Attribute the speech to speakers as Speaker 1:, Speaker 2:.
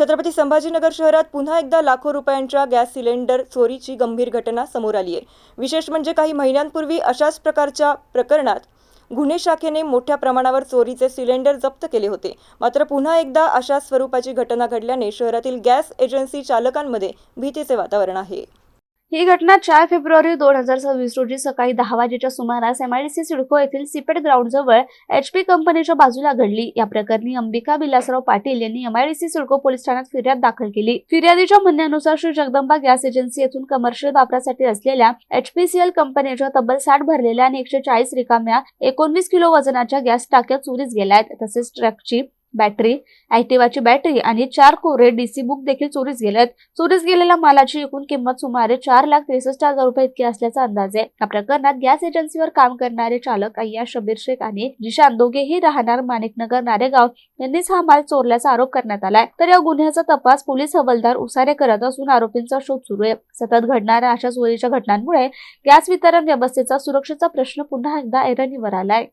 Speaker 1: छत्रपती संभाजीनगर शहरात पुन्हा एकदा लाखो रुपयांच्या गॅस सिलेंडर चोरीची गंभीर घटना समोर आली आहे. विशेष म्हणजे काही महिन्यांपूर्वी अशाच प्रकारच्या प्रकरणात गुन्हे शाखेने मोठ्या प्रमाणावर चोरीचे सिलेंडर जप्त केले होते. मात्र पुन्हा एकदा अशा स्वरूपाची घटना घडल्याने शहरातील गॅस एजन्सी चालकांमध्ये भीतीचे वातावरण आहे.
Speaker 2: ही घटना चार फेब्रुवारी दोन हजार सव्वीस रोजी सकाळी दहा वाजेच्या सुमारास एमआयडीसी सिडको येथील सिपेट ग्राउंड जवळ एचपी कंपनीच्या बाजूला घडली. या प्रकरणी अंबिका विलासराव पाटील यांनी एमआयडीसी सिडको पोलीस ठाण्यात फिर्याद दाखल केली. फिर्यादीच्या म्हणण्यानुसार श्री जगदंबा गॅस एजन्सी येथून कमर्शियल वापरासाठी असलेल्या एचपीसीएल कंपनीच्या तब्बल साठ भरलेल्या आणि एकशे चाळीस रिकाम्या एकोणवीस किलो वजनाच्या गॅस टाक्या चोरीस गेल्या आहेत. तसेच ट्रकची बॅटरी ऍक्टिवाची बॅटरी आणि चार कोरे डीसी बुक देखील चोरीस गेलेत. चोरीस गेलेल्या मालाची एकूण किंमत सुमारे चार लाख त्रेसष्ट हजार रुपये इतकी असल्याचा अंदाज आहे. या प्रकरणात गॅस एजन्सीवर काम करणारे चालक अय्या शबीर शेख आणि जिशान दोघेही राहणार माणिकनगर नारेगाव. यांनीच हा माल चोरल्याचा आरोप करण्यात आलाय. तर या गुन्ह्याचा तपास पोलीस हवालदार उसारे करत असून आरोपींचा शोध सुरू आहे. सतत घडणाऱ्या अशा चोरीच्या घटनांमुळे गॅस वितरण व्यवस्थेचा सुरक्षेचा प्रश्न पुन्हा एकदा ऐरणीवर आलाय.